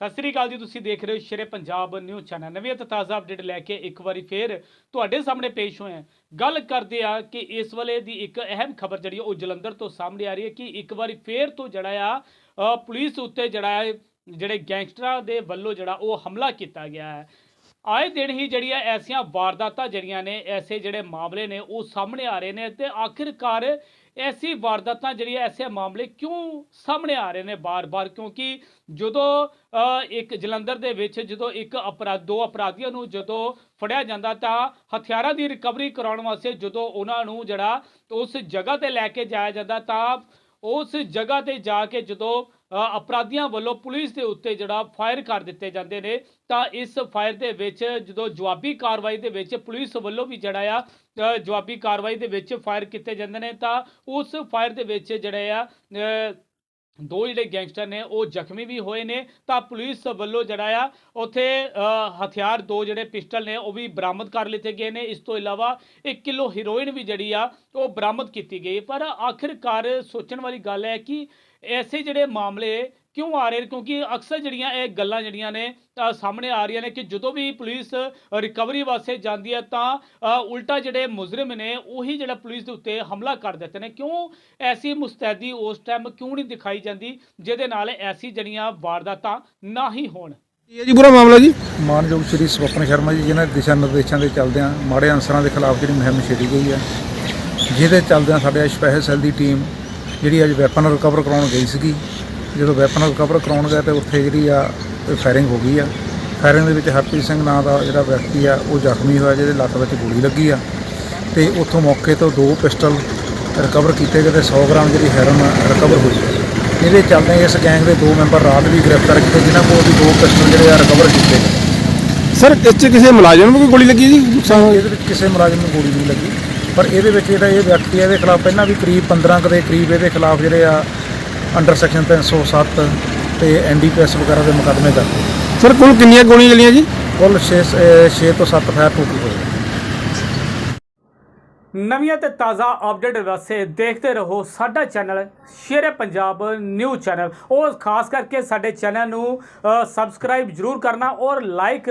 ਸਤਿ ਸ੍ਰੀ ਅਕਾਲ ਜੀ, ਤੁਸੀਂ ਦੇਖ ਰਹੇ ਹੋ ਸ਼ੇਰੇ ਪੰਜਾਬ ਨਿਊਜ਼ ਚੈਨਲ। ਨਵੀਂ ਅਤੇ ਤਾਜ਼ਾ ਅਪਡੇਟ ਲੈ ਕੇ ਇੱਕ ਵਾਰੀ ਫੇਰ ਤੁਹਾਡੇ ਸਾਹਮਣੇ ਪੇਸ਼ ਹੋਏ ਹਾਂ। ਗੱਲ ਕਰਦੇ ਆ ਕਿ ਇਸ ਵੇਲੇ ਦੀ ਇੱਕ ਅਹਿਮ ਖਬਰ ਜਿਹੜੀ ਉਹ ਜਲੰਧਰ ਤੋਂ ਸਾਹਮਣੇ ਆ ਰਹੀ ਹੈ ਕਿ ਇੱਕ ਵਾਰੀ ਫੇਰ ਤੋਂ ਜਿਹੜਾ ਆ ਪੁਲਿਸ ਉੱਤੇ ਜਿਹੜਾ ਹੈ ਜਿਹੜੇ ਗੈਂਗਸਟਰਾਂ ਦੇ ਵੱਲੋਂ ਜਿਹੜਾ ਉਹ ਹਮਲਾ ਕੀਤਾ ਗਿਆ ਹੈ। ਆਏ ਦਿਨ ਹੀ ਜਿਹੜੀਆਂ ਐਸੀਆਂ ਵਾਰਦਾਤਾਂ ਜਿਹੜੀਆਂ ਨੇ, ਐਸੇ ਜਿਹੜੇ ਮਾਮਲੇ ਨੇ, ਉਹ ਸਾਹਮਣੇ ਆ ਰਹੇ ਨੇ ਤੇ ਆਖਿਰਕਾਰ ਐਸੀ ਵਾਰਦਾਤਾਂ ਜਿਹੜੀਆਂ, ਐਸੇ ਮਾਮਲੇ ਕਿਉਂ ਸਾਹਮਣੇ ਆ ਰਹੇ ਨੇ ਬਾਰ-ਬਾਰ? ਕਿਉਂਕਿ ਜਦੋਂ ਇੱਕ ਜਲੰਧਰ ਦੇ ਵਿੱਚ ਜਦੋਂ ਇੱਕ ਅਪਰਾਧ ਦੋ ਅਪਰਾਧੀਆਂ ਨੂੰ ਜਦੋਂ ਫੜਿਆ ਜਾਂਦਾ ਤਾਂ ਹਥਿਆਰਾਂ ਦੀ ਰਿਕਵਰੀ ਕਰਾਉਣ ਵਾਸਤੇ ਜਦੋਂ ਉਹਨਾਂ ਨੂੰ ਜਿਹੜਾ ਉਸ ਜਗ੍ਹਾ ਤੇ ਲੈ ਕੇ ਜਾਇਆ ਜਾਂਦਾ ਤਾਂ ਉਸ ਜਗ੍ਹਾ ਤੇ ਜਾ ਕੇ ਜਦੋਂ ਅਪਰਾਧੀਆਂ ਵੱਲੋਂ ਪੁਲਿਸ ਦੇ ਉੱਤੇ ਜਿਹੜਾ ਫਾਇਰ ਕਰ ਦਿੱਤੇ ਜਾਂਦੇ ਨੇ, ਤਾਂ ਇਸ ਫਾਇਰ ਦੇ ਵਿੱਚ ਜਦੋਂ ਜਵਾਬੀ ਕਾਰਵਾਈ ਦੇ ਵਿੱਚ ਪੁਲਿਸ ਵੱਲੋਂ ਵੀ ਜਿਹੜਾ ਆ ਜਵਾਬੀ ਕਾਰਵਾਈ ਦੇ ਵਿੱਚ ਫਾਇਰ ਕੀਤੇ ਜਾਂਦੇ ਨੇ, ਤਾਂ ਉਸ ਫਾਇਰ ਦੇ ਵਿੱਚ ਜਿਹੜੇ ਆ ਦੋ ਜਿਹੜੇ ਗੈਂਗਸਟਰ ਨੇ, ਉਹ ਜ਼ਖਮੀ ਵੀ ਹੋਏ ਨੇ। ਤਾਂ ਪੁਲਿਸ ਵੱਲੋਂ ਜਿਹੜਾ ਆ, ਉੱਥੇ ਹਥਿਆਰ ਦੋ ਜਿਹੜੇ ਪਿਸਟਲ ਨੇ, ਉਹ ਵੀ ਬਰਾਮਦ ਕਰ ਲਿੱਤੇ ਗਏ ਨੇ। ਇਸ ਤੋਂ ਇਲਾਵਾ 1 ਕਿਲੋ ਹੀਰੋਇਨ ਵੀ ਜਿਹੜੀ ਆ, ਉਹ ਬਰਾਮਦ ਕੀਤੀ ਗਈ। ਪਰ ਆਖਿਰਕਾਰ ਸੋਚਣ ਵਾਲੀ ਗੱਲ ਹੈ ਕਿ ਐਸੇ ਜਿਹੜੇ ਮਾਮਲੇ ਕਿਉਂ ਆ ਰਹੇ ਨੇ? ਕਿਉਂਕਿ ਅਕਸਰ ਜਿਹੜੀਆਂ ਇਹ ਗੱਲਾਂ ਜਿਹੜੀਆਂ ਨੇ ਸਾਹਮਣੇ ਆ ਰਹੀਆਂ ਨੇ ਕਿ ਜਦੋਂ ਵੀ ਪੁਲਿਸ ਰਿਕਵਰੀ ਵਾਸਤੇ ਜਾਂਦੀ ਹੈ ਤਾਂ ਉਲਟਾ ਜਿਹੜੇ ਮੁਜਰਮ ਨੇ ਉਹੀ ਜਿਹੜਾ ਪੁਲਿਸ ਦੇ ਉੱਤੇ ਹਮਲਾ ਕਰ ਦਿੰਦੇ ਨੇ। ਕਿਉਂ ਐਸੀ ਮੁਸਤੈਦੀ ਉਸ ਟਾਈਮ ਕਿਉਂ ਨਹੀਂ ਦਿਖਾਈ ਜਾਂਦੀ ਜਿਹਦੇ ਨਾਲ ਐਸੀ ਜਿਹੜੀਆਂ ਵਾਰਦਾਤਾਂ ਨਾ ਹੀ ਹੋਣ? ਇਹ ਜੀ ਪੂਰਾ ਮਾਮਲਾ ਜੀ? ਮਾਨਯੋਗ ਸ਼੍ਰੀ ਸਵਪਨ ਸ਼ਰਮਾ ਜੀ ਜਿਨ੍ਹਾਂ ਦੇ ਦਿਸ਼ਾ ਨਿਰਦੇਸ਼ਾਂ ਦੇ ਚੱਲਦਿਆਂ ਮਾੜੇ ਅਨਸਰਾਂ ਦੇ ਖਿਲਾਫ ਜਿਹੜੀ ਮੁਹਿੰਮ ਛੇੜੀ ਗਈ ਹੈ ਜਿਹਦੇ ਚੱਲਦਿਆਂ ਸਾਡੇ ਸਪੈਸ਼ਲ ਸੈੱਲ ਦੀ ਟੀਮ ਜਿਹੜੀ ਅੱਜ ਵੈਪਨ ਰਿਕਵਰ ਕਰਾਉਣ ਗਈ ਸੀਗੀ। ਜਦੋਂ ਵੈਪਨ ਰਿਕਵਰ ਕਰਾਉਣ ਗਏ ਤੇ ਉੱਥੇ ਜਿਹੜੀ ਆ ਫਾਇਰਿੰਗ ਹੋ ਗਈ ਆ। ਫਾਇਰਿੰਗ ਦੇ ਵਿੱਚ ਹਰਪ੍ਰੀਤ ਸਿੰਘ ਨਾਂ ਦਾ ਜਿਹੜਾ ਵਿਅਕਤੀ ਆ ਉਹ ਜ਼ਖਮੀ ਹੋਇਆ ਜਿਹਦੇ ਲੱਤ ਵਿੱਚ ਗੋਲੀ ਲੱਗੀ ਆ। ਤੇ ਉੱਥੋਂ ਮੌਕੇ ਤੋਂ ਦੋ ਪਿਸਟਲ ਰਿਕਵਰ ਕੀਤੇ ਗਏ ਤੇ 100 ਗ੍ਰਾਮ ਜਿਹੜੀ ਹੈਰੋਨ ਰਿਕਵਰ ਹੋਈ। ਇਹਦੇ ਚੱਲਦੇ ਇਸ ਗੈਂਗ ਦੇ ਦੋ ਮੈਂਬਰ ਰਾਤ ਵੀ ਗ੍ਰਿਫਤਾਰ ਕੀਤੇ ਜਿਨ੍ਹਾਂ ਕੋਲ ਵੀ ਦੋ ਪਿਸਟਲ ਜਿਹੜੇ ਆ ਰਿਕਵਰ ਕੀਤੇ। ਗਏ ਸਰ ਇਸ 'ਚ ਕਿਸੇ ਮੁਲਾਜ਼ਮ ਨੂੰ ਕੋਈ ਗੋਲੀ ਲੱਗੀ ਜੀ? ਇਹਦੇ ਵਿੱਚ ਕਿਸੇ ਮੁਲਾਜ਼ਮ ਨੂੰ ਗੋਲੀ ਨਹੀਂ ਲੱਗੀ। ਪਰ ਇਹਦੇ ਵਿੱਚ ਜਿਹੜਾ ਇਹ ਵਿਅਕਤੀ ਹੈ ਇਹਦੇ ਖਿਲਾਫ ਪਹਿਲਾਂ ਵੀ ਕਰੀਬ 15 ਕੁ ਦੇ ਕਰੀਬ ਇਹਦੇ ਖਿਲਾਫ ਜਿਹੜੇ ਆ ਅੰਡਰ ਸੈਕਸ਼ਨ 307 ਤੇ ਐਨਡੀਪੀਐਸ ਵਗੈਰਾ ਦੇ ਮੁਕੱਦਮੇ ਦਰਜ ਸਰ ਕੁੱਲ ਕਿੰਨੀਆਂ ਗੋਲੀਆਂ ਚੱਲੀਆਂ ਜੀ? ਕੁੱਲ 6 6 ਤੋਂ 7 ਫਾਇਰ ਟੋਟਲ ਹੋਏ। ਨਵੀਆਂ ਤੇ ਤਾਜ਼ਾ ਅਪਡੇਟ ਵਾਸਤੇ ਦੇਖਦੇ ਰਹੋ ਸਾਡਾ channel Shere Punjab news channel. ਉਹ ਖਾਸ ਕਰਕੇ ਸਾਡੇ ਚੈਨਲ ਨੂੰ ਸਬਸਕ੍ਰਾਈਬ ਜਰੂਰ ਕਰਨਾ ਔਰ ਲਾਈਕ